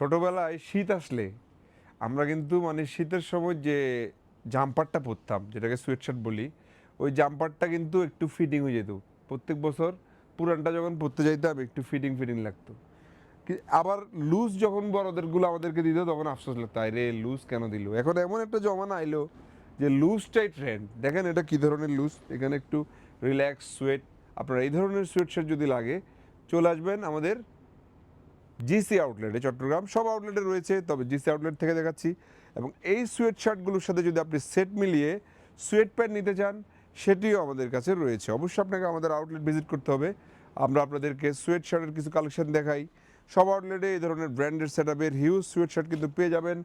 ছোটবেলায় শীত আসলে আমরা কিন্তু মানে শীতের সময় যে জাম্পারটা পরতাম, যেটাকে সোয়েটশার্ট বলি, ওই জাম্পারটা কিন্তু একটু ফিটিং হয়ে যেত। প্রত্যেক বছর পুরানটা যখন পরতে যাইতাম, একটু ফিটিং ফিটিং লাগতো। আবার লুজ যখন বড়দেরগুলো আমাদেরকে দিত, তখন আফসোস লাগতো রে লুজ কেন দিল? এখন এমন একটা জমানা আইলো যে লুজটাই ট্রেন্ড দেখেন এটা কি ধরনের লুজ এখানে একটু রিল্যাক্স সোয়েট আপনার এই ধরনের সোয়েটশার্ট যদি লাগে, চলে আসবেন আমাদের জিসি আউটলেটে চট্টগ্রাম, সব আউটলেটে রয়েছে, তবে জিসি আউটলেট থেকে দেখাচ্ছি। এবং এই সোয়েট শার্টগুলোর সাথে যদি আপনি সেট মিলিয়ে সোয়েট প্যান্ট নিতে চান, সেটিও আমাদের কাছে রয়েছে। অবশ্যই আপনাকে আমাদের আউটলেট ভিজিট করতে হবে। আমরা আপনাদেরকে সোয়েট শার্টের কিছু কালেকশন দেখাই। সব আউটলেটে এই ধরনের ব্র্যান্ডেড সেট আপের হিউজ সোয়েট শার্ট কিন্তু পেয়ে যাবেন।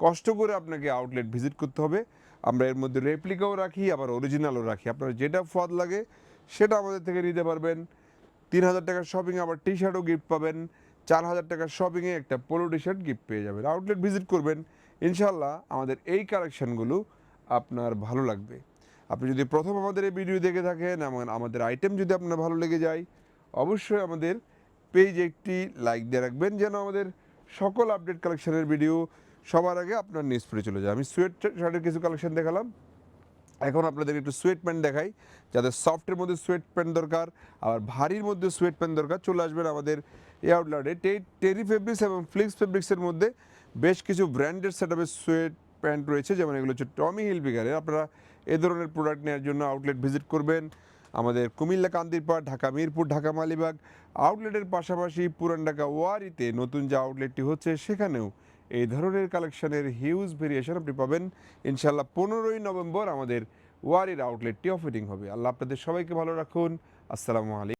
কষ্ট করে আপনাকে আউটলেট ভিজিট করতে হবে। আমরা এর মধ্যে রেপ্লিকাও রাখি, আবার অরিজিনালও রাখি। আপনার যেটা ফদ লাগে, সেটা আমাদের থেকে নিতে পারবেন। তিন হাজার টাকার শপিং আবার টি শার্টও গিফট পাবেন। চার হাজার টাকার শপিংয়ে একটা পোলো টি শার্ট গিফট পেয়ে যাবেন। আউটলেট ভিজিট করবেন। ইনশাল্লাহ আমাদের এই কালেকশানগুলো আপনার ভালো লাগবে। আপনি যদি প্রথম আমাদের এই ভিডিও দেখে থাকেন এবং আমাদের আইটেম যদি আপনার ভালো লেগে যায়, অবশ্যই আমাদের পেজ একটি লাইক দিয়ে রাখবেন যেন আমাদের সকল আপডেট কালেকশনের ভিডিও সবার আগে আপনার নিউজ চলে যায়। আমি সোয়েট শার্টের কিছু কালেকশন দেখালাম। এখন আপনাদের একটু সোয়েট প্যান্ট দেখাই। যাদের সফটের মধ্যে সোয়েট প্যান্ট দরকার, আবার ভারীর মধ্যে সোয়েট প্যান্ট দরকার, চলে আসবেন আমাদের এই আউটলেটে টেরি ফেব্রিক্স এবং ফ্লিক্স ফেব্রিক্সের মধ্যে বেশ কিছু ব্র্যান্ডেড সেট আপের সোয়েট প্যান্ট রয়েছে। যেমন এগুলো হচ্ছে টমি হিলবিগারের আপনারা এ ধরনের প্রোডাক্ট নেওয়ার জন্য আউটলেট ভিজিট করবেন। আমাদের কুমিল্লা কান্দিরপাড়, ঢাকা মিরপুর, ঢাকা মালিবাগ। আউটলেটের পাশাপাশি পুরান ঢাকা ওয়ারিতে নতুন যে আউটলেটটি হচ্ছে, সেখানেও এই ধরনের কালেকশনের হিউজ ভেরিয়েশন আপনি পাবেন। ইনশাল্লাহ পনেরোই নভেম্বর আমাদের ওয়ারির আউটলেটটি অফিটিং হবে। আল্লাহ আপনাদের সবাইকে ভালো রাখুন। আসসালামু আলাইকুম।